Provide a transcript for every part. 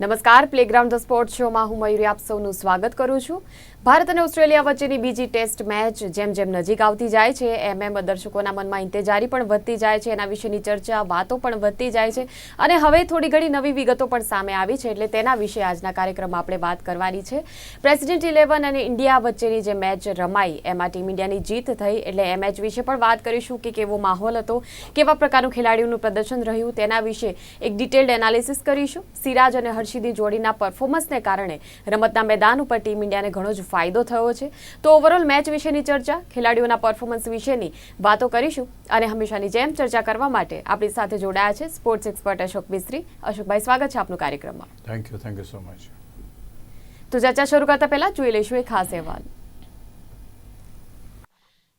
નમસ્કાર playground the sport શોમાં હું મયુરી આપ સૌનું સ્વાગત કરું છું. ભારત અને ઓસ્ટ્રેલિયા વચ્ચેની બીજી ટેસ્ટ મેચ જેમ જેમ નજીક આવતી જાય છે, એમ એમ દર્શકોના મનમાં ઇંતેજારી પણ વધતી જાય છે, એના વિશેની ચર્ચા, વાતો પણ વધતી જાય છે અને હવે થોડી ઘણી નવી વિગતો પણ સામે આવી છે, એટલે તેના વિશે આજના કાર્યક્રમમાં આપણે વાત કરવાની છે. પ્રેસિડેન્ટ ઇલેવન અને ઇન્ડિયા વચ્ચેની જે મેચ રમાઈ, એમાં ટીમ ઇન્ડિયાની જીત થઈ, એટલે એ મેચ વિશે પણ વાત કરીશું કે કેવો માહોલ હતો, કેવા પ્રકારનું ખેલાડીઓનું પ્રદર્શન રહ્યું, તેના વિશે એક ડિટેલ્ડ એનાલિસિસ કરીશું. સિરાજ અને હર્ષિદી જોડીના પરફોર્મન્સને કારણે રમતના મેદાન ઉપર ટીમ ઇન્ડિયાને ઘણો જ ફાયદો થયો છે. તો ઓવરઓલ મેચ વિશેની ચર્ચા ખેલાડીઓના પરફોર્મન્સ વિશેની વાતો કરીશું અને હંમેશાની જેમ ચર્ચા કરવા માટે આપણી સાથે જોડાયા છે સ્પોર્ટ્સ એક્સપર્ટ અશોક મિસ્ત્રી. અશોકભાઈ સ્વાગત છે આપનું કાર્યક્રમમાં. Thank you thank you so much તો ચર્ચા શરૂ કરતા પહેલા જોઈ લઈશું એક ખાસ અહેવાલ.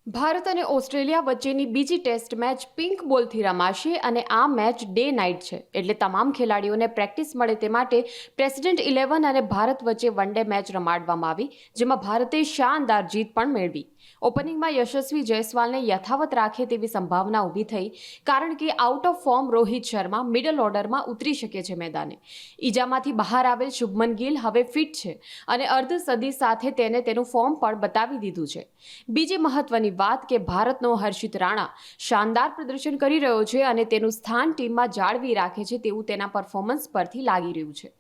ભારત અને ઓસ્ટ્રેલિયા વચ્ચેની બીજી ટેસ્ટ મેચ પિંક બોલથી રમાશે અને આ મેચ ડે નાઇટ છે. એટલે તમામ ખેલાડીઓને પ્રેક્ટિસ મળે તે માટે પ્રેસિડેન્ટ ઇલેવન અને ભારત વચ્ચે વન ડે મેચ રમાડવામાં આવી, જેમાં ભારતે શાનદાર જીત પણ મેળવી. ઓપનિંગમાં યશસ્વી જયસ્વાલને યથાવત રાખે તેવી સંભાવના ઊભી થઈ, કારણ કે out of form Rohit Sharma middle ઓર્ડરમાં ઉતરી શકે છે મેદાને. ઈજામાંથી બહાર આવેલ શુભમન ગિલ હવે ફિટ છે અને અર્ધ સદી સાથે તેને તેનું ફોર્મ પણ બતાવી દીધું છે. બીજી મહત્વની વાત કે ભારતનો હર્ષિત રાણા શાનદાર પ્રદર્શન કરી રહ્યો છે અને તેનું સ્થાન ટીમમાં જાળવી રાખે છે તેવું તેના પરફોર્મન્સ પરથી લાગી રહ્યું છે.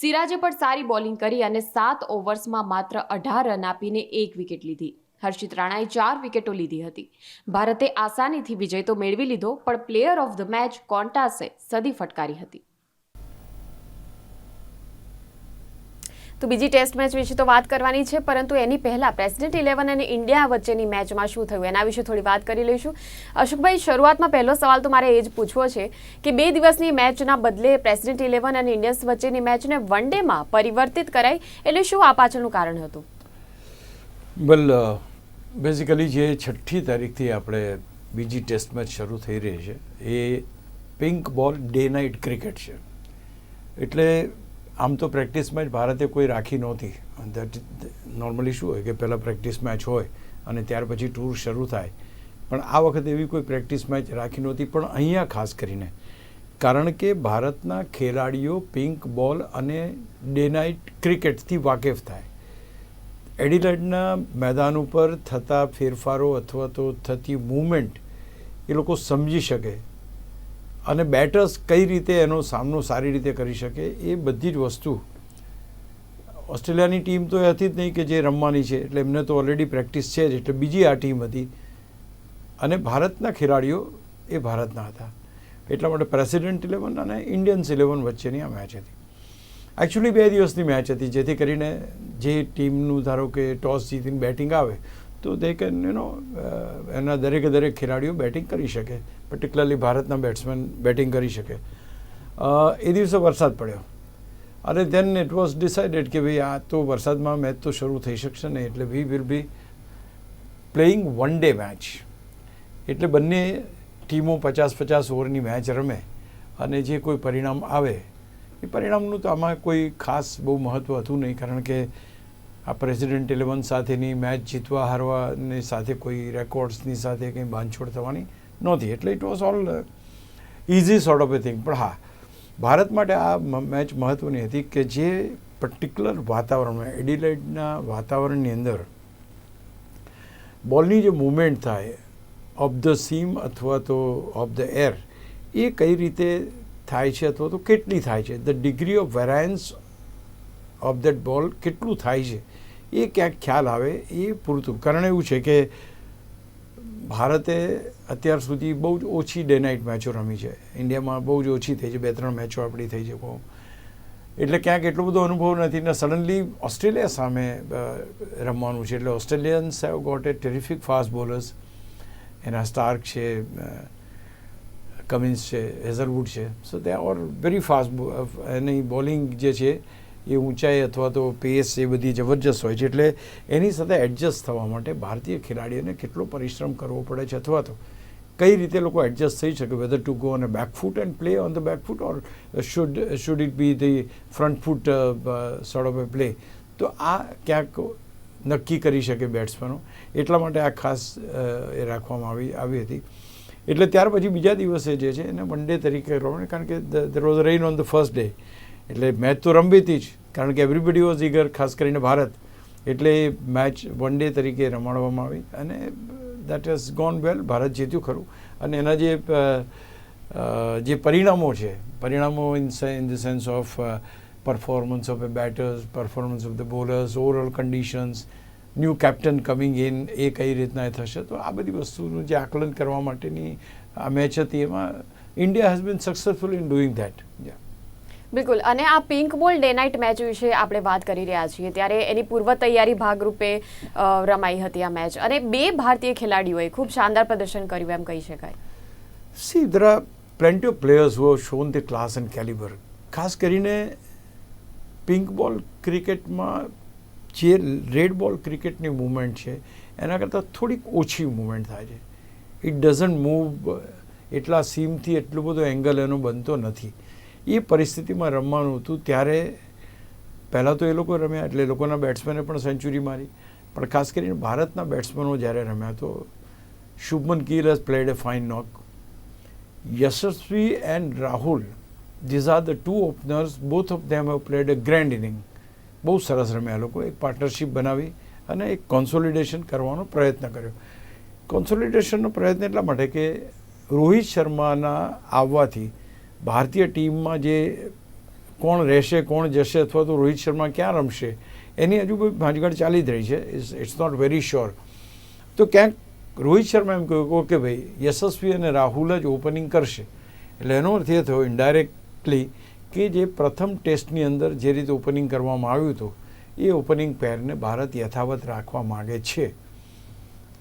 સિરાજે પણ સારી બોલિંગ કરી અને સાત ઓવર્સમાં માત્ર અઢાર રન આપીને એક વિકેટ લીધી. હર્ષિત રાણાએ ચાર વિકેટો લીધી હતી. ભારતે આસાનીથી વિજય તો મેળવી લીધો પણ પ્લેયર ઓફ ધ મેચ કોન્ટાસે સદી ફટકારી હતી. તો બીજી ટેસ્ટ મેચ વિશે તો વાત કરવાની છે પરંતુ એની પહેલા પ્રેસિડેન્ટ ઇલેવન અને ઇન્ડિયા વચ્ચેની મેચમાં શું થયું? એના વિશે થોડી વાત કરી લઈશું. અશોકભાઈ શરૂઆતમાં પહેલો સવાલ તો મારે એ જ પૂછવો છે કે બે દિવસની મેચના બદલે પ્રેસિડેન્ટ ઇલેવન અને ઇન્ડિયન્સ વચ્ચેની મેચને વન ડેમાં પરિવર્તિત કરાઈ એટલે શું આ પાછળનું કારણ હતું? વેલ બેઝિકલી જે છઠ્ઠી તારીખથી આપણે બીજી ટેસ્ટ મેચ શરૂ થઈ રહી છે, એ pink ball day night cricket છે. એટલે આમ તો પ્રેક્ટિસ મેચ ભારતે કોઈ રાખી નહોતી. દેટ નોર્મલી શું હોય કે પહેલાં પ્રેક્ટિસ મેચ હોય અને ત્યાર પછી ટૂર શરૂ થાય. પણ આ વખતે એવી કોઈ પ્રેક્ટિસ મેચ રાખી નહોતી, પણ અહીંયા ખાસ કરીને. કારણ કે ભારતના ખેલાડીઓ પિંક બોલ અને ડે નાઇટ ક્રિકેટથી વાકેફ થાય. એડિલેડના મેદાન ઉપર થતા ફેરફારો અથવા તો થતી મૂવમેન્ટ એ લોકો સમજી શકે અને બેટર્સ કઈ રીતે એનો સામનો સારી રીતે કરી શકે એ બધી જ વસ્તુ. ઓસ્ટ્રેલિયાની ટીમ તો એ હતી જ નહીં કે જે રમવાની છે, એટલે એમને તો ઓલરેડી પ્રેક્ટિસ છે જ, એટલે બીજી આ ટીમ હતી. અને ભારતના ખેલાડીઓ એ ભારતના હતા. એટલા માટે પ્રેસિડેન્ટ ઇલેવન અને ઇન્ડિયન્સ ઇલેવન વચ્ચેની આ મેચ હતી. એકચ્યુઅલી બે દિવસની મેચ હતી, જેથી કરીને જે ટીમનું ધારો કે ટોસ જીતીને બેટિંગ આવે, તો દે કેન યુ નો એના દરેકે દરેક ખેલાડીઓ બેટિંગ કરી શકે પર્ટિક્યુલરલી ભારતના બેટ્સમેન બેટિંગ કરી શકે. એ દિવસે વરસાદ પડ્યો. અને ધેન ઇટ વોઝ ડિસાઇડેડ કે ભાઈ આ તો વરસાદમાં મેચ તો શરૂ થઈ શકશે નહીં, એટલે we will be playing one day match એટલે બંને ટીમો પચાસ પચાસ ઓવરની મેચ રમે, અને જે કોઈ પરિણામ આવે એ પરિણામનું તો આમાં કોઈ ખાસ બહુ મહત્ત્વ હતું નહીં, કારણ કે આ પ્રેસિડેન્ટ ઇલેવન સાથેની મેચ જીતવા હારવાની સાથે કોઈ રેકોર્ડ્સની સાથે કંઈ બાંધછોડ થવાની નહોતી. એટલે it was all easy sort of a thing પણ હા, ભારત માટે આ મેચ મહત્ત્વની હતી કે જે પર્ટિક્યુલર વાતાવરણમાં એડિલાઇડના વાતાવરણની અંદર બોલની જે મુમેન્ટ થાય ઓફ ધ સીમ અથવા તો ઓફ ધ એર એ કઈ રીતે થાય છે અથવા તો કેટલી થાય છે? The degree of variance of that ball કેટલું થાય છે? એ ક્યાંક ખ્યાલ આવે, એ પૂરતું. કારણ એવું છે કે ભારતે અત્યાર સુધી બહુ જ ઓછી ડે નાઇટ મેચો રમી છે. ઇન્ડિયામાં બહુ જ ઓછી થઈ છે. બે ત્રણ મેચો આપણી થઈ છે બહુ. એટલે ક્યાંક એટલો બધો અનુભવ નથી ને સડનલી ઓસ્ટ્રેલિયા સામે રમવાનું છે. એટલે Australians have got a terrific fast bowlers એના સ્ટાર્ક છે કમિન્સ છે હેઝલવુડ છે. So they are very fast any bowling જે છે, એ ઊંચાઈ અથવા તો પેસ એ બધી જબરજસ્ત હોય છે. એટલે એની સાથે એડજસ્ટ થવા માટે ભારતીય ખેલાડીઓને કેટલો પરિશ્રમ કરવો પડે છે અથવા તો કઈ રીતે લોકો એડજસ્ટ થઈ શકે whether to go on a backfoot and play on the backfoot or should should it be the front foot sort of a play તો આ ક્યાંક નક્કી કરી શકે બેટ્સમેનો એટલા માટે આ ખાસ એ રાખવામાં આવી આવી હતી. એટલે ત્યાર પછી બીજા દિવસે જે છે એને વન ડે તરીકે રમણ કારણ કે there was rain on the first day એટલે મેચ તો રમવી હતી જ, કારણ કે એવરીબડી વોઝ ઈગર ખાસ કરીને ભારત. એટલે મેચ વન ડે તરીકે રમાડવામાં આવી અને that has gone well Bharat જીત્યું ખરું. અને એના જે જે પરિણામો છે, પરિણામો in in the sense of performance of a batters performance of the bowlers overall conditions new captain coming in એ કઈ રીતના થશે? તો આ બધી વસ્તુનું જે આકલન કરવા માટેની આ મેચ હતી એમાં India has been successful in doing that બિલકુલ. અને આ pink ball day night match વિશે આપણે વાત કરી રહ્યા છીએ. ત્યારે એની પૂર્વ તૈયારી ભાગરૂપે રમાઈ હતી આ મેચ અને બે ભારતીય ખેલાડીઓએ ખૂબ શાનદાર પ્રદર્શન કર્યું એમ કહી શકાય. See there are plenty of players who shown shown class and calibre ખાસ કરીને પિંક બોલ ક્રિકેટમાં જે રેડ બોલ ક્રિકેટની મૂવમેન્ટ છે, એના કરતાં થોડીક ઓછી મૂવમેન્ટ થાય છે. ઇટ ડઝન્ટ મૂવ એટલા સીમથી એટલું બધો એંગલ એનો બનતો નથી. એ પરિસ્થિતિમાં રમવાનું હતું, ત્યારે પહેલાં તો એ લોકો રમ્યા, એટલે લોકોના બેટ્સમેને પણ સેન્ચુરી મારી. પણ ખાસ કરીને ભારતના બેટ્સમેનો જ્યારે રમ્યા, તો Shubman Gill has played a fine knock Yashasvi and Rahul these are the two openers both of them have played a grand inning. બહુ સરસ રમ્યા. લોકો એક પાર્ટનરશિપ બનાવી અને એક કોન્સોલિડેશન કરવાનો પ્રયત્ન કર્યો. કોન્સોલિડેશનનો પ્રયત્ન એટલા માટે કે રોહિત શર્માના આવવાથી ભારતીય ટીમમાં જે કોણ રહેશે, કોણ જશે અથવા તો રોહિત શર્મા ક્યાં રમશે, એની હજુ કોઈ ભાંજગડ ચાલી જ રહી છે. ઇટ્સ નોટ વેરી શ્યોર તો ક્યાંક રોહિત શર્મા એમ કહ્યું, ઓકે ભાઈ, યશસ્વી અને રાહુલ જ ઓપનિંગ કરશે. એટલે એનો અર્થ એ થયો ઇનડાયરેક્ટલી કે જે પ્રથમ ટેસ્ટની અંદર જે રીતે ઓપનિંગ કરવામાં આવ્યું હતું, એ ઓપનિંગ પેરને ભારત યથાવત રાખવા માગે છે.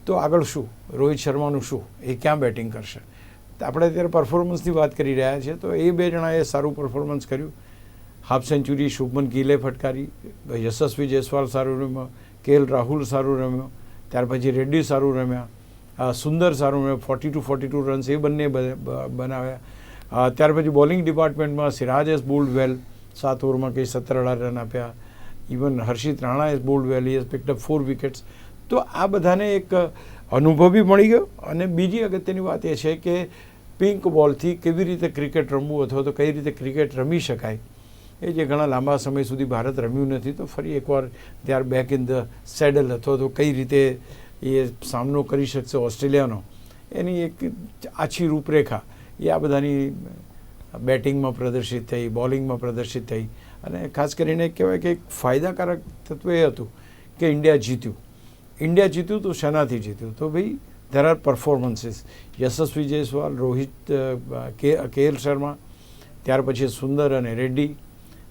તો આગળ શું? રોહિત શર્માનું શું? એ ક્યાં બેટિંગ કરશે? આપણે અત્યારે પરફોર્મન્સની વાત કરી રહ્યા છીએ, તો એ બે જણાએ સારું પરફોર્મન્સ કર્યું. હાફ સેન્ચુરી શુભમન ગીલે ફટકારી, યશસ્વી જયસ્વાલ સારું રમ્યો, કેએલ રાહુલ સારું રમ્યો, ત્યાર પછી રેડ્ડી સારું રમ્યા સુંદર સારું રમ્યો forty two forty two runs એ બંને બનાવ્યા. ત્યાર પછી બોલિંગ ડિપાર્ટમેન્ટમાં સિરાજ એસ બોલ્ડ વેલ સાત ઓવરમાં કંઈ સત્તર અઢાર રન આપ્યા. Even Harshit Rana has bowled well he has picked up four wickets તો આ બધાને એક અનુભવ મળી ગયો. અને બીજી અગત્યની વાત એ છે કે પિંક બોલથી કેવી રીતે ક્રિકેટ રમવું અથવા તો કઈ રીતે ક્રિકેટ રમી શકાય, એ જે ઘણા લાંબા સમય સુધી ભારત રમ્યું નથી, તો ફરી એકવાર they are back in the saddle અથવા તો કઈ રીતે એ સામનો કરી શકશે ઓસ્ટ્રેલિયાનો, એની એક આછી રૂપરેખા. એ આ બધાની બેટિંગમાં પ્રદર્શિત થઈ, બોલિંગમાં પ્રદર્શિત થઈ. અને ખાસ કરીને કહેવાય કે એક ફાયદાકારક તત્વ એ હતું કે ઇન્ડિયા જીત્યું. ઇન્ડિયા જીત્યું તો શેનાથી જીત્યું? તો ભાઈ there are performances Yashasvi Jaiswal, Rohit કે કે એલ શર્મા, ત્યાર પછી સુંદર અને રેડ્ડી,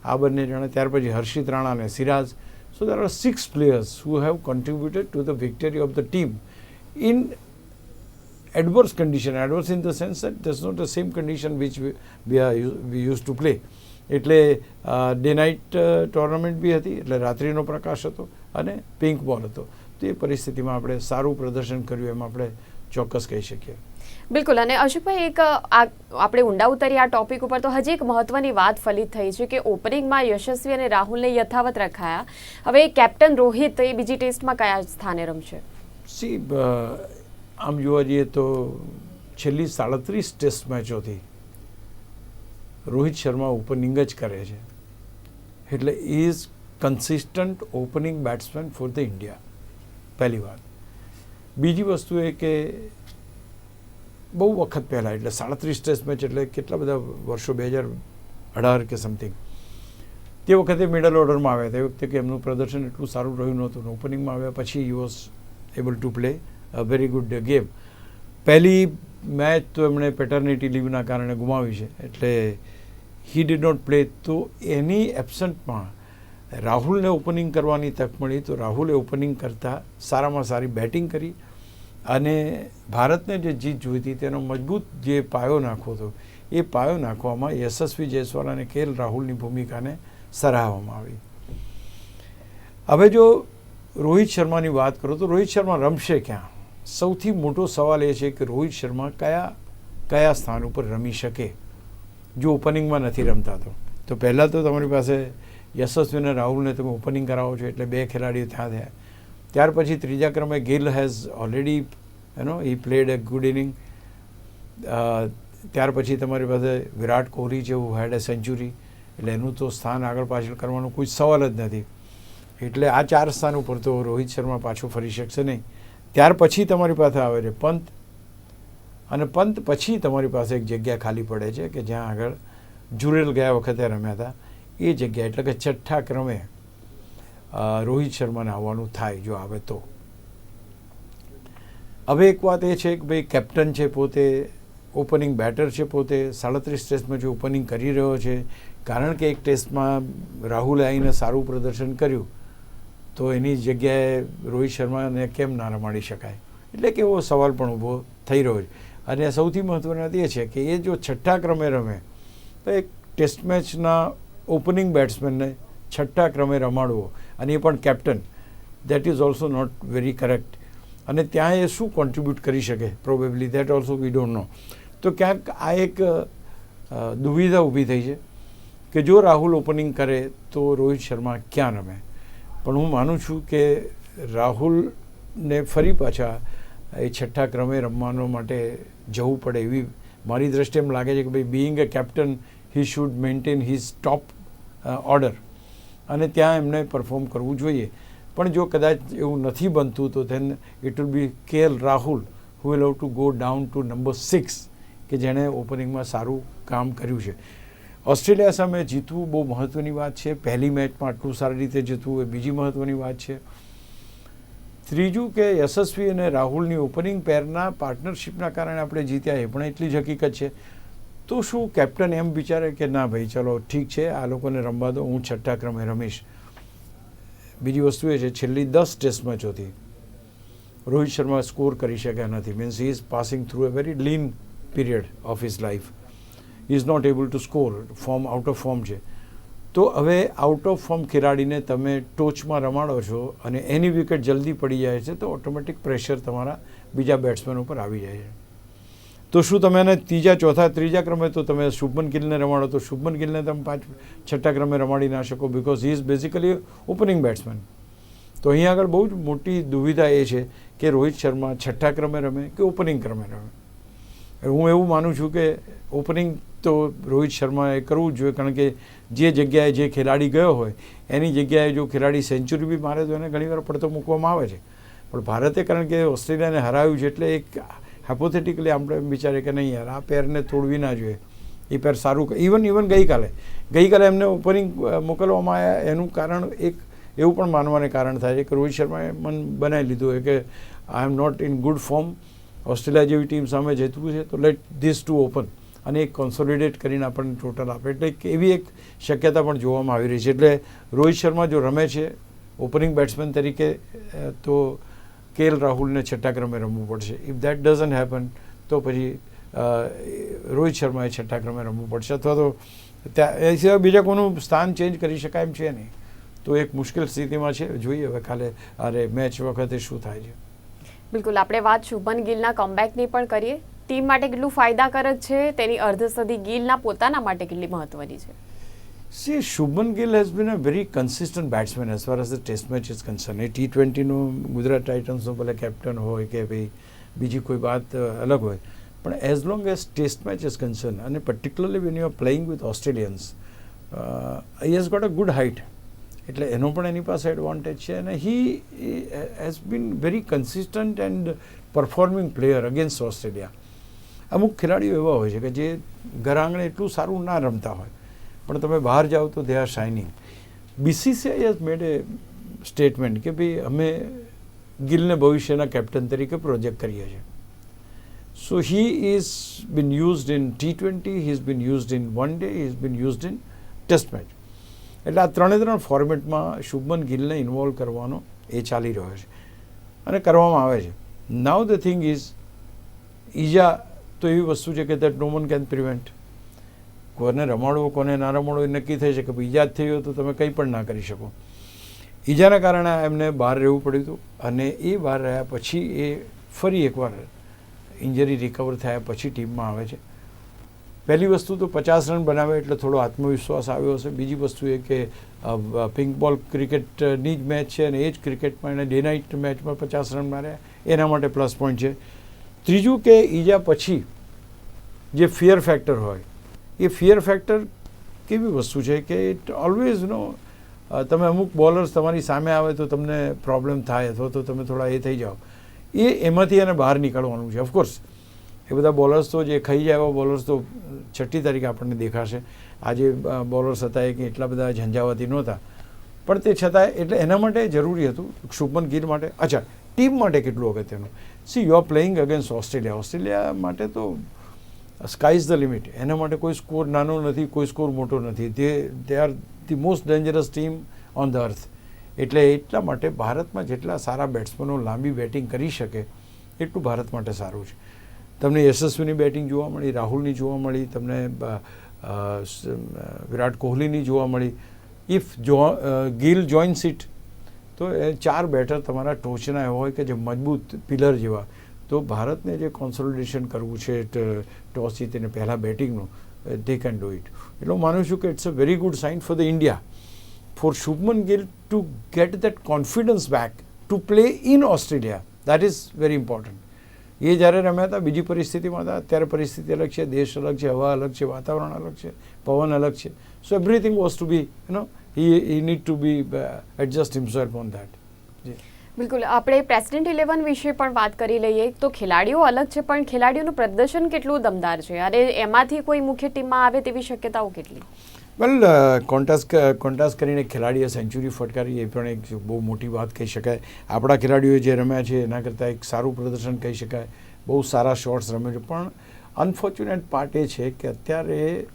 આ બંને જણા, ત્યાર પછી હર્ષિત રાણા અને Siraj. So there are six players who have contributed to the victory of the team in adverse condition adverse in the sense that there's not the same condition which we, we are we used to play. એટલે day night tournament બી હતી એટલે રાત્રિનો પ્રકાશ હતો અને pink બોલ હતો. તો એ પરિસ્થિતિમાં આપણે સારું પ્રદર્શન કર્યું એમ આપણે ચોક્કસ કહી શકીએ. બિલકુલ. અને અશોકભાઈ એક આપણે ઊંડા ઉતરી આ ટોપિક ઉપર તો હજી એક મહત્વની વાત ફલિત થઈ છે કે ઓપનિંગમાં યશસ્વી અને રાહુલને યથાવત રખાયા. હવે કેપ્ટન રોહિત એ બીજી ટેસ્ટમાં કયા સ્થાને રમશે? સી આમ જોવા જઈએ તો છેલ્લી સાડત્રીસ ટેસ્ટ મેચોથી રોહિત શર્મા ઓપનિંગ જ કરે છે. એટલે is consistent opening batsman for the India પહેલી વાત. બીજી વસ્તુ એ કે બહુ વખત પહેલાં, એટલે સાડત્રીસ ટેસ્ટ મેચ એટલે કેટલા બધા વર્ષો, બે હજાર અઢાર કે સમથિંગ તે વખતે મિડલ ઓર્ડરમાં આવ્યા. તે વખતે કે એમનું પ્રદર્શન એટલું સારું રહ્યું નહોતું. ઓપનિંગમાં આવ્યા પછી you was able to play a very good game પહેલી મેચ તો એમણે પેટર્નિટી લીવના કારણે ગુમાવી છે. એટલે હી ડીડ નોટ પ્લે તો એની એબસન્ટમાં રાહુલને ઓપનિંગ કરવાની તક મળી. તો રાહુલે ઓપનિંગ કરતાં સારામાં સારી બેટિંગ કરી. અને ભારતને જે જીત જોઈતી તેનો મજબૂત જે પાયો નાખવો હતો, એ પાયો નાખવામાં યશસ્વી જયસ્વાલ અને કેએલ રાહુલની ભૂમિકાને સરાહવામાં આવી. હવે જો રોહિત શર્માની વાત કરો તો રોહિત શર્મા રમશે ક્યાં? સૌથી મોટો સવાલ એ છે કે રોહિત શર્મા કયા કયા સ્થાન ઉપર રમી શકે? જો ઓપનિંગમાં નથી રમતા તો. તો પહેલાં તો તમારી પાસે યશસ્વી અને રાહુલને તમે ઓપનિંગ કરાવો છો એટલે બે ખેલાડીઓ ત્યાં થયા. ત્યાર પછી ત્રીજા ક્રમે ગિલ હેઝ ઓલરેડી એનો he played a good inning ત્યાર પછી તમારી પાસે વિરાટ કોહલી છે હું હેડ એ સેન્ચુરી એટલે એનું તો સ્થાન આગળ પાછળ કરવાનો કોઈ સવાલ જ નથી. એટલે આ ચાર સ્થાન ઉપર તો રોહિત શર્મા પાછો ફરી શકશે નહીં. ત્યાર પછી તમારી પાસે આવે છે પંત અને પંત પછી તમારી પાસે એક જગ્યા ખાલી પડે છે કે જ્યાં આગળ જુરેલ ગયા વખતે રમ્યા હતા. એ જગ્યા એટલે કે છઠ્ઠા ક્રમે રોહિત શર્માને આવવાનું થાય જો આવે તો. હવે એક વાત એ છે કે ભાઈ કેપ્ટન છે પોતે, ઓપનિંગ બેટર છે પોતે, સાડત્રીસ ટેસ્ટમાં જે ઓપનિંગ કરી રહ્યો છે, કારણ કે એક ટેસ્ટમાં રાહુલે આવીને સારું પ્રદર્શન કર્યું. તો એની જગ્યાએ રોહિત શર્માને કેમ ના રમાડી શકાય? એટલે કે એવો સવાલ પણ ઊભો થઈ રહ્યો છે. અને સૌથી મહત્ત્વની વાત એ છે કે એ જો છઠ્ઠા ક્રમે રમે, તો એક ટેસ્ટ મેચના ઓપનિંગ બેટ્સમેનને છઠ્ઠા ક્રમે રમાડવો. અને એ પણ captain. That is also not very correct અને ત્યાં એ શું કોન્ટ્રીબ્યુટ કરી શકે? Probably that also we don't know તો ક્યાંક આ એક દુવિધા ઊભી થઈ છે કે જો રાહુલ ઓપનિંગ કરે તો રોહિત શર્મા ક્યાં રમે? પણ હું માનું છું કે રાહુલને ફરી પાછા એ છઠ્ઠા ક્રમે રમવાનો માટે જવું પડે એવી મારી દ્રષ્ટિએ એમ લાગે છે કે ભાઈ being a captain he should maintain his top order અને ત્યાં એમને પરફોર્મ કરવું જોઈએ. પણ જો કદાચ એવું નથી બનતું, તો then it will B K L Rahul who will have to go down to number six કે જેણે ઓપનિંગમાં સારું કામ કર્યું છે. ઓસ્ટ્રેલિયા સામે જીતવું બહુ મહત્ત્વની વાત છે. પહેલી મેચમાં આટલું સારી રીતે જીતવું એ બીજી મહત્ત્વની વાત છે. ત્રીજું કે યશસ્વી અને રાહુલની ઓપનિંગ પેરના પાર્ટનરશિપના કારણે આપણે જીત્યા એ પણ એટલી જ હકીકત છે. તો શું કેપ્ટન એમ વિચારે કે ના ભાઈ, ચલો ઠીક છે, આ લોકોને રમવા દો, હું છઠ્ઠા ક્રમે રમીશ. બીજી વસ્તુ એ છે, છેલ્લી દસ ટેસ્ટ મેચોથી રોહિત શર્મા સ્કોર કરી શક્યા નથી. Means he is passing through a very lean period of his life is not able to score form out of form છે. તો હવે આઉટ ઓફ ફોર્મ ખેલાડીને તમે ટોચમાં રમાડો છો અને એની વિકેટ જલ્દી પડી જાય છે, તો ઓટોમેટિક પ્રેશર તમારા બીજા બેટ્સમેન ઉપર આવી જાય છે. તો શું તમે એને ત્રીજા, ચોથા, ત્રીજા ક્રમે તો તમે શુભમન ગિલને રમાડો, તો શુભમન ગિલને તમે પાંચ, છઠ્ઠા ક્રમે રમાડી ના શકો because he is basically opening batsman તો અહીં આગળ બહુ જ મોટી દુવિધા એ છે કે રોહિત શર્મા છઠ્ઠા ક્રમે રમે કે ઓપનિંગ ક્રમે રમે? હું એવું માનું છું કે ઓપનિંગ તો રોહિત શર્માએ કરવું જ જોઈએ, કારણ કે જે જગ્યાએ જે ખેલાડી ગયો હોય, એની જગ્યાએ જો ખેલાડી સેન્ચુરી બી મારે તો એને ઘણીવાર પડતો મૂકવામાં આવે છે. પણ ભારતે કારણ કે ઓસ્ટ્રેલિયાને હરાવ્યું છે, એટલે એક હાઇપોથેટિકલી આપણે વિચારીએ વિચારે કે નહીં યાર, આ પેરને તોડવી ના જોઈએ. એ પેર સારું ઇવન ઇવન ગઈકાલે ગઈકાલે એમને ઓપનિંગ મોકલવામાં આવ્યા એનું કારણ એક, એવું પણ માનવાને કારણ થાય છે કે રોહિત શર્માએ મન બનાવી લીધું હોય કે I am not in good form Australia જેવી ટીમ સામે જીતવું છે, તો લેટ ધીસ ટુ ઓપન અને એક કોન્સોલિડેટ કરીને આપણને ટોટલ આપે. એટલે એવી એક શક્યતા પણ જોવામાં આવી રહી છે. એટલે રોહિત શર્મા જો રમે છે ઓપનિંગ બેટ્સમેન તરીકે તો કે એલ રાહુલને છઠ્ઠા ક્રમે રમવું પડશે. ઇફ દેટ ડઝન્ટ હેપન તો પછી રોહિત શર્માએ છઠ્ઠા ક્રમે રમવું પડશે. અથવા તો ત્યાં, એ સિવાય બીજા કોનું સ્થાન ચેન્જ કરી શકાય એમ છે નહીં. તો એક મુશ્કેલ સ્થિતિમાં છે. જોઈએ હવે કાલે, અરે મેચ વખતે શું થાય છે. બિલકુલ આપણે વાત શુભન ગિલના કમબેકની પણ કરીએ. ટીમ માટે કેટલું ફાયદાકારક છે? તેની અર્ધસદી ગિલના પોતાના માટે કેટલી મહત્વની છે? See, Shubman Gill has been a very consistent batsman as far as the test match concerned. એ ટી ટ્વેન્ટીનો ગુજરાત ટાઇટન્સનો ભલે કેપ્ટન હોય કે ભાઈ બીજી કોઈ વાત અલગ હોય. પણ as long as test match is concern અને particularly when you are playing with Australians he has got a good height એટલે એનો પણ એની પાસે એડવાન્ટેજ છે અને he has been very consistent and performing player against Australia અમુક ખેલાડીઓ એવા હોય છે કે જે ઘર આંગણે એટલું સારું ના રમતા હોય. પણ તમે બહાર જાઓ તો they are shining BCCI has made a statement કે ભાઈ અમે ગિલને ભવિષ્યના કેપ્ટન તરીકે પ્રોજેક્ટ કરીએ છીએ. So he is been used in T twenty he is been used in one day he is been used in test match એટલે આ ત્રણે ત્રણ ફોર્મેટમાં શુભમન ગિલને ઇન્વોલ્વ કરવાનો એ ચાલી રહ્યો છે. અને કરવામાં આવે છે. નાવ ધ થિંગ ઇઝ ઈજા તો એવી વસ્તુ છે કે that no one can prevent કોને રમાડવો, કોને ના રમાડવો એ નક્કી થઈ ભાઈ ઈજા જ થઈ હોય તો તમે કંઈ પણ ના કરી શકો. ઈજાના કારણે એમને બહાર રહેવું પડ્યું હતું અને એ બહાર રહ્યા પછી એ ફરી એકવાર ઇન્જરી રિકવર થયા પછી ટીમમાં આવે છે. પહેલી વસ્તુ તો પચાસ રન બનાવે એટલે થોડો આત્મવિશ્વાસ આવ્યો હશે. બીજી વસ્તુ એ કે પિંક બોલ ક્રિકેટની જ મેચ છે અને એ જ ક્રિકેટમાં એણે ડે નાઇટ મેચમાં પચાસ રન માર્યા. એના માટે પ્લસ પોઈન્ટ છે. ત્રીજું કે ઈજા પછી જે ફિયર ફેક્ટર હોય, એ ફિયર ફેક્ટર કેવી વસ્તુ છે કે ઇટ ઓલવેઝ નો તમે અમુક બોલર્સ તમારી સામે આવે તો તમને પ્રોબ્લેમ થાય અથવા તો તમે થોડા એ થઈ જાઓ. એ એમાંથી એને બહાર નીકળવાનું છે. ઓફકોર્સ એ બધા બોલર્સ તો જે ખાઈ જાય એવા બોલર્સ તો છઠ્ઠી તારીખે આપણને દેખાશે. આજે બોલર્સ હતા એ કે એટલા બધા ઝંઝાવાતી નહોતા. પણ તે છતાંય એટલે એના માટે જરૂરી હતું. શુભમન ગીર માટે, અચ્છા, ટીમ માટે કેટલું અગત્યનું? See you are playing against Australia Australia માટે તો સ્કાય ધ લિમિટ એના માટે કોઈ સ્કોર નાનો નથી, કોઈ સ્કોર મોટો નથી. તે they are the most dangerous team on the earth એટલે એટલા માટે ભારતમાં જેટલા સારા બેટ્સમેનો લાંબી બેટિંગ કરી શકે, એટલું ભારત માટે સારું છે. તમને યશસ્વીની બેટિંગ જોવા મળી, રાહુલની જોવા મળી, તમને વિરાટ કોહલીની જોવા મળી. ઇફ જો ગિલ જોઈન સીટ તો એ ચાર બેટર તમારા ટોચના એવા હોય કે જે મજબૂત પિલર જેવા. તો ભારતને જે કોન્સોલિડેશન કરવું છે ટોસ જીતીને પહેલાં બેટિંગનું દે કેન ડુ ઇટ એટલે હું માનું છું કે it's a very good sign for the India for Shubman Gill to get that confidence back to play in Australia that is very important એ જ્યારે રમ્યા હતા, બીજી પરિસ્થિતિમાં હતા અત્યારે પરિસ્થિતિ અલગ છે, દેશ અલગ છે, હવા અલગ છે, વાતાવરણ અલગ છે, પવન અલગ છે. So everything was to be you know he he need to be adjust himself on that જી. બિલકુલ. આપણે પ્રેસિડેન્ટ ઇલેવન વિશે પણ વાત કરી લઈએ, તો ખેલાડીઓ અલગ છે, પણ ખેલાડીઓનું પ્રદર્શન કેટલું દમદાર છે? અને એમાંથી કોઈ મુખ્ય ટીમમાં આવે તેવી શક્યતાઓ કેટલી? વેલ કોન્ટાસ કોન્ટાસ કરીને ખેલાડીએ સેન્ચુરી ફટકારી, એ પણ એક બહુ મોટી વાત કહી શકાય. આપણા ખેલાડીઓએ જે રમ્યા છે, એના કરતાં એક સારું પ્રદર્શન કહી શકાય. બહુ સારા શોટ્સ રમે છે. પણ અનફોર્ચ્યુનેટ પાર્ટ એ છે કે અત્યારે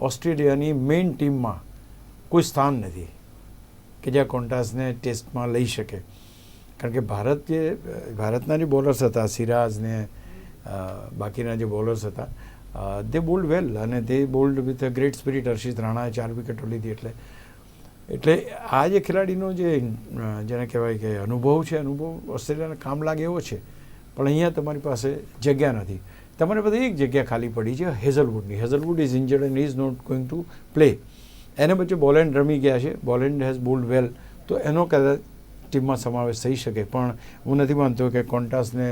ઓસ્ટ્રેલિયાની મેઇન ટીમમાં કોઈ સ્થાન નથી કે જ્યાં કોન્ટાસને ટેસ્ટમાં લઈ શકે. કારણ કે ભારત જે, ભારતના જે બોલર્સ હતા સિરાજ ને બાકીના જે બોલર્સ હતા દે બોલ્ડ વેલ અને they bowled with a great spirit Harshit રાણાએ ચાર વિકેટો લીધી એટલે એટલે આ જે ખેલાડીનો જે જેને કહેવાય કે અનુભવ છે, અનુભવ ઓસ્ટ્રેલિયાને કામ લાગે એવો છે, પણ અહીંયા તમારી પાસે જગ્યા નથી. તમારી પાસે એક જગ્યા ખાલી પડી છે, હેઝલવુડની. Hazlewood is injured and is not going to play એને વચ્ચે બોલેન્ડ રમી ગયા છે. બોલેન્ડ હેઝ બોલ્ડ વેલ તો એનો કદાચ ટીમમાં સમાવેશ થઈ શકે. પણ હું નથી માનતો કે કોન્ટાસને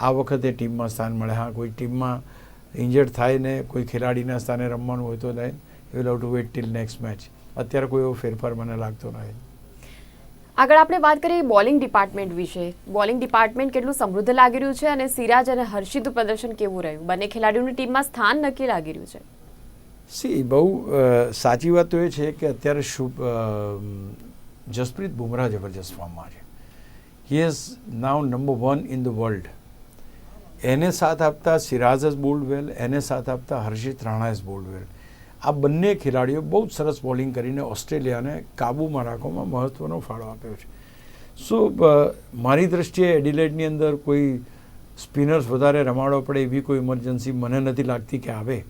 આ વખતે ટીમમાં સ્થાન મળે. હા, કોઈ ટીમમાં ઇન્જર્ડ થાય ને કોઈ ખેલાડીના સ્થાને રમવાનું હોય તો then you love to wait till next match અત્યારે કોઈ એવો ફેરફાર મને લાગતો નથી. આગળ આપણે વાત કરીએ બોલિંગ ડિપાર્ટમેન્ટ વિશે. બોલિંગ ડિપાર્ટમેન્ટ કેટલું સમૃદ્ધ લાગી રહ્યું છે અને સિરાજ અને હર્ષિતનું પ્રદર્શન કેવું રહ્યું? બંને ખેલાડીઓની ટીમમાં સ્થાન નક્કી લાગી રહ્યું છે. સી બહુ સાચી વાત તો એ છે કે અત્યારે શુભ જસપ્રીત બુમરાહ જબરજસ્ત ફોર્મમાં છે. He is now number one in the world એને સાથ આપતા સિરાજ જ બોલ્ડ વેલ એને સાથ આપતા હર્ષિત રાણા જ બોલ્ડ વેલ આ બંને ખેલાડીઓ બહુ જ સરસ બોલિંગ કરીને ઓસ્ટ્રેલિયાને કાબૂમાં રાખવામાં મહત્ત્વનો ફાળો આપ્યો છે. સો મારી દ્રષ્ટિએ એડિલેડની અંદર કોઈ સ્પિનર્સ વધારે રમાડો પડે એવી કોઈ ઇમરજન્સી મને નથી લાગતી કે આવે.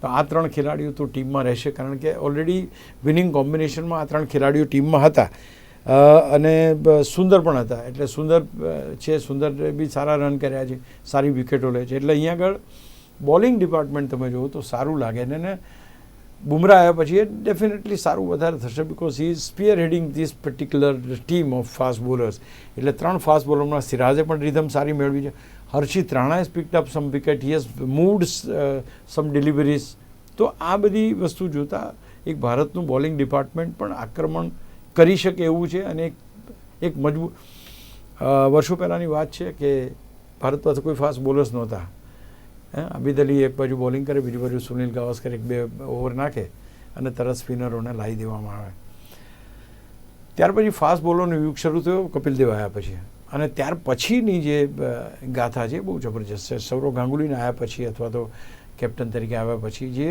તો આ ત્રણ ખેલાડીઓ તો ટીમમાં રહેશે કારણ કે ઓલરેડી વિનિંગ કોમ્બિનેશનમાં આ ત્રણ ખેલાડીઓ ટીમમાં હતા. અને સુંદર પણ હતા. એટલે સુંદર છે, સુંદર બી સારા રન કર્યા છે, સારી વિકેટો લે છે. એટલે અહીંયા આગળ બોલિંગ ડિપાર્ટમેન્ટ તમે જુઓ તો સારું લાગે ને એને બુમરા આવ્યા પછી એ ડેફિનેટલી સારું વધારે થશે because he spearheading this particular team of fast bowlers એટલે ત્રણ ફાસ્ટ બોલરમાં સિરાજે પણ રિધમ સારી મેળવી છે. Harshit રાણાએ picked up some wicket he has moved some deliveries તો આ બધી વસ્તુ જોતાં એક ભારતનું બોલિંગ ડિપાર્ટમેન્ટ પણ આક્રમણ કરી શકે એવું છે અને એક એક મજબૂત વર્ષો પહેલાંની વાત છે કે ભારત પાસે કોઈ ફાસ્ટ બોલર્સ નહોતા. હે અબિદ અલી એક બાજુ બોલિંગ કરે, બીજી બાજુ સુનિલ ગાવસ્કર એક બે ઓવર નાખે અને તરત સ્પિનરોને લાવી દેવામાં આવે. ત્યાર પછી ફાસ્ટ બોલરનો યુગ શરૂ થયો કપિલ દેવ આવ્યા પછી. અને ત્યાર પછીની જે ગાથા છે બહુ જબરજસ્ત છે. સૌરવ ગાંગુલીને આવ્યા પછી અથવા તો કેપ્ટન તરીકે આવ્યા પછી જે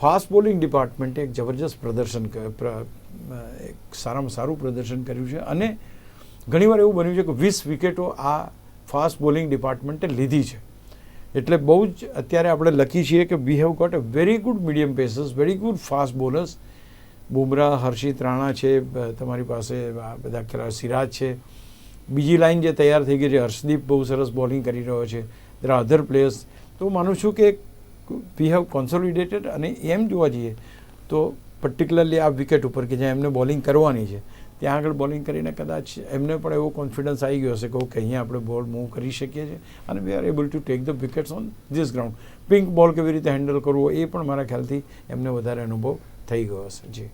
ફાસ્ટ બોલિંગ ડિપાર્ટમેન્ટે એક જબરજસ્ત પ્રદર્શન એક સારામાં સારું પ્રદર્શન કર્યું છે અને ઘણીવાર એવું બન્યું છે કે વીસ વિકેટો આ ફાસ્ટ બોલિંગ ડિપાર્ટમેન્ટે લીધી છે. એટલે બહુ જ અત્યારે આપણે લખી છીએ કે we have got a very good medium pacers very good fast bowlers Bumrah, Harshit Rana છે તમારી પાસે આ બધા ખેલાડી સિરાજ છે. બીજી લાઈન જે તૈયાર થઈ ગઈ છે, હર્ષદીપ બહુ સરસ બોલિંગ કરી રહ્યો છે. દેર અધર પ્લેયર્સ તો માનું છું કે વી હેવ કોન્સોલિડેટેડ અને એમ જોવા જઈએ તો પર્ટિક્યુલરલી આ વિકેટ ઉપર કે જ્યાં એમને બોલિંગ કરવાની છે, ત્યાં આગળ બોલિંગ કરીને કદાચ એમને પણ એવો કોન્ફિડન્સ આવી ગયો હશે કે ઓકે અહીંયા આપણે બોલ મૂવ કરી શકીએ છીએ અને we are able to take the wickets on this ground pink ball કેવી રીતે હેન્ડલ કરવો એ પણ મારા ખ્યાલથી એમને વધારે અનુભવ થઈ ગયો હશે. જી.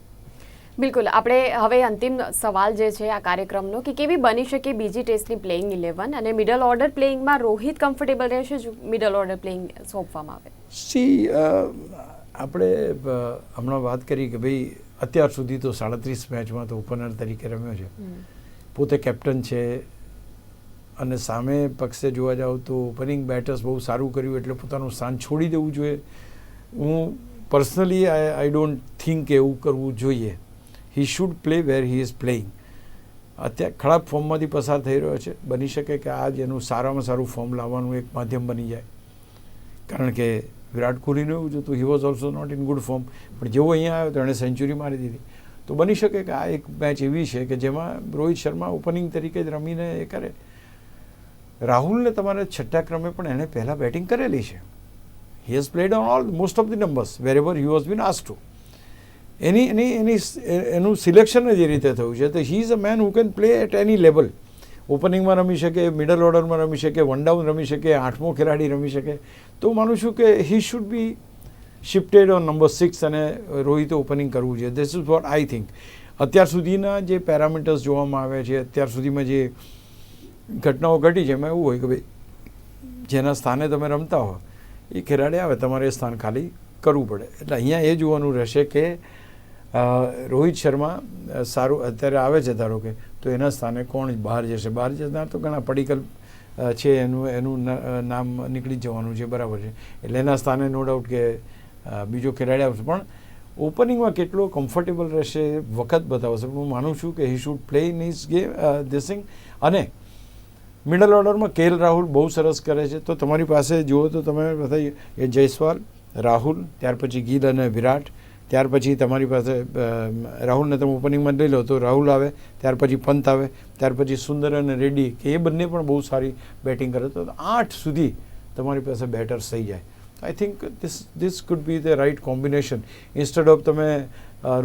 બિલકુલ. આપણે હવે અંતિમ સવાલ જે છે આ કાર્યક્રમનો કે કેવી બની શકે બીજી ટેસ્ટની પ્લેઇંગ ઇલેવન અને મિડલ ઓર્ડર પ્લેઇંગમાં રોહિત કમ્ફર્ટેબલ રહેશે મિડલ ઓર્ડર પ્લેઇંગ સોંપવામાં આવે? સી આપણે હમણાં વાત કરી કે ભાઈ અત્યાર સુધી તો સાડત્રીસ મેચમાં તો ઓપનર તરીકે રમ્યો છે. પોતે કેપ્ટન છે અને સામે પક્ષે જોવા જાવ તો ઓપનિંગ બેટર્સ બહુ સારું કર્યું એટલે પોતાનું સ્થાન છોડી દેવું જોઈએ. હું personally I I don't think એવું કરવું જોઈએ. He should play where he is playing અત્યારે ખરાબ ફોર્મમાંથી પસાર થઈ રહ્યો છે. બની શકે કે આજ એનું સારામાં સારું ફોર્મ લાવવાનું એક માધ્યમ બની જાય. કારણ કે વિરાટ કોહલીનું એવું જ હતું. He was also not in good form પણ જેવો અહીંયા આવ્યો તો એણે સેન્ચુરી મારી દીધી. તો બની શકે કે આ એક મેચ એવી છે કે જેમાં રોહિત શર્મા ઓપનિંગ તરીકે જ રમીને એ કરે. રાહુલને તમારે છઠ્ઠા ક્રમે પણ એણે પહેલાં બેટિંગ કરેલી છે. He has played on all most of the numbers wherever he was been asked to એની એની એની, એનું સિલેક્શન જ એ રીતે થયું છે. તો he is a man who can play at any level ઓપનિંગમાં રમી શકે મિડલ ઓર્ડરમાં રમી શકે વન ડાઉન રમી શકે, આઠમો ખેલાડી રમી શકે. તો માનું છું કે he should be shifted on number six અને રોહિતે ઓપનિંગ કરવું છે this is what I think અત્યાર સુધીના જે પેરામીટર્સ જોવામાં આવ્યા છે, અત્યાર સુધીમાં જે ઘટનાઓ ઘટી છે, એમાં એવું હોય કે ભાઈ, જેના સ્થાને તમે રમતા હો, એ ખેલાડી આવે, તમારે એ સ્થાન ખાલી કરવું પડે. એટલે અહીંયા એ જોવાનું રહેશે કે રોહિત શર્મા સારું, અત્યારે આવે છે ધારો કે, તો એના સ્થાને કોણ બહાર જશે? બહાર જનાર તો ઘણા પડીકલ છે એનું એનું નામ નીકળી જવાનું છે, બરાબર છે. એટલે એના સ્થાને નો ડાઉટ કે બીજો ખેલાડી આવશે. પણ ઓપનિંગમાં કેટલો કમ્ફર્ટેબલ રહેશે વખત બતાવશે. હું માનું છું કે he should play in his game ધીસિંગ અને મિડલ ઓર્ડરમાં કેએલ રાહુલ બહુ સરસ કરે છે. તો તમારી પાસે જુઓ તો તમે બધા એ જયસ્વાલ, રાહુલ, ત્યાર પછી ગીલ અને વિરાટ ત્યાર પછી તમારી પાસે રાહુલને તમે ઓપનિંગમાં લઈ લો તો રાહુલ આવે, ત્યાર પછી પંત આવે, ત્યાર પછી સુંદર અને રેડ્ડી કે એ બંને પણ બહુ સારી બેટિંગ કરે તો આઠ સુધી તમારી પાસે બેટર્સ થઈ જાય. I think this this could be the right combination instead of તમે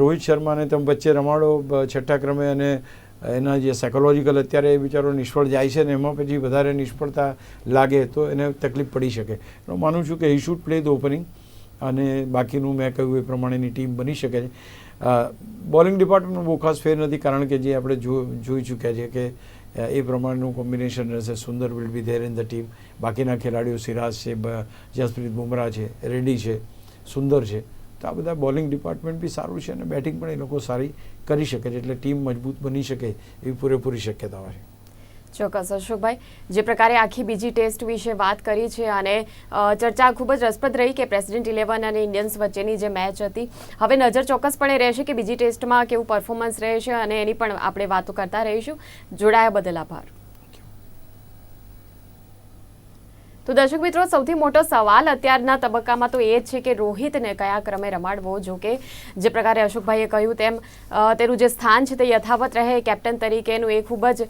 રોહિત શર્માને તમે વચ્ચે રમાડો છઠ્ઠા ક્રમે અને એના જે સાયકોલોજીકલ અત્યારે એ બિચારો નિષ્ફળ જાય છે ને એમાં પછી વધારે નિષ્ફળતા લાગે તો એને તકલીફ પડી શકે. હું માનું છું કે he should play the opening અને બાકીનું મેં કહ્યું એ પ્રમાણેની ટીમ બની શકે છે. બોલિંગ ડિપાર્ટમેન્ટમાં બહુ ખાસ ફેર નથી, કારણ કે જે આપણે જોઈ ચૂક્યા છે કે એ પ્રમાણેનું કોમ્બિનેશન રહેશે Sundar will be there in the team. બાકીના ખેલાડીઓ સિરાજ છે જસપ્રીત બુમરાહ છે, રેડ્ડી છે, સુંદર છે. તો આ બધા બોલિંગ ડિપાર્ટમેન્ટ બી સારું છે અને બેટિંગ પણ એ લોકો સારી કરી શકે છે, એટલે ટીમ મજબૂત બની શકે એવી પૂરેપૂરી શક્યતાઓ છે. ચોક્કસ અશોકભાઈ, જે પ્રકારે આખી બીજી ટેસ્ટ વિશે વાત કરી છે અને ચર્ચા ખૂબ જ રસપ્રદ રહી કે પ્રેસિડેન્ટ ઇલેવન અને ઇન્ડિયન્સ વચ્ચેની જે મેચ હતી. હવે નજર ચોક્કસપણે રહેશે કે બીજી ટેસ્ટમાં કેવું પરફોર્મન્સ રહેશે અને એની પણ આપણે વાતો કરતા રહીશું. જોડાયા બદલ આભાર. તો દર્શક મિત્રો, સૌથી મોટો સવાલ અત્યારના તબક્કામાં તો એ જ છે કે રોહિતને કયા ક્રમે રમાડવો? જો કે જે પ્રકારે અશોકભાઈએ કહ્યું તેમ તેનું જે સ્થાન છે તે યથાવત રહે, કેપ્ટન તરીકેનું એ ખૂબ જ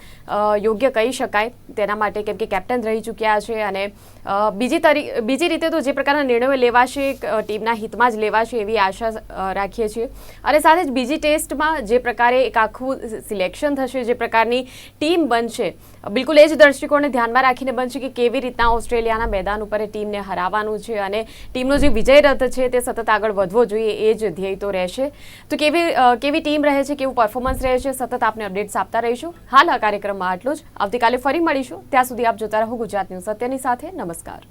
યોગ્ય કહી શકાય. તેના માટે કેમ કે કેપ્ટન રહી ચૂક્યા છે અને બીજી તરી, બીજી રીતે તો જે પ્રકારના નિર્ણયો લેવાશે ટીમના હિતમાં જ લેવાશે એવી આશા રાખીએ છીએ. અને સાથે જ બીજી ટેસ્ટમાં જે પ્રકારે એક આખું સિલેક્શન થશે, જે પ્રકારની ટીમ બનશે, બિલકુલ એ જ દ્રષ્ટિકોણને ધ્યાનમાં રાખીને બનશે કે કેવી રીતના ઓસ્ટ્રેલિયાના મેદાન ઉપર ટીમને હરાવવાનું છે અને ટીમનો જે વિજય રથ છે તે સતત આગળ વધવો જોઈએ, એ જ ધ્યેય તો રહેશે. તો કેવી કેવી ટીમ રહે છે, કેવું પરફોર્મન્સ રહે છે, સતત આપને અપડેટ્સ આપતા રહીશું. હાલ આ કાર્યક્રમમાં આટલું જ. આવતીકાલે ફરી મળીશું. ત્યાં સુધી આપ જોતા રહો ગુજરાત ન્યૂઝ સત્યની સાથે. નમસ્કાર.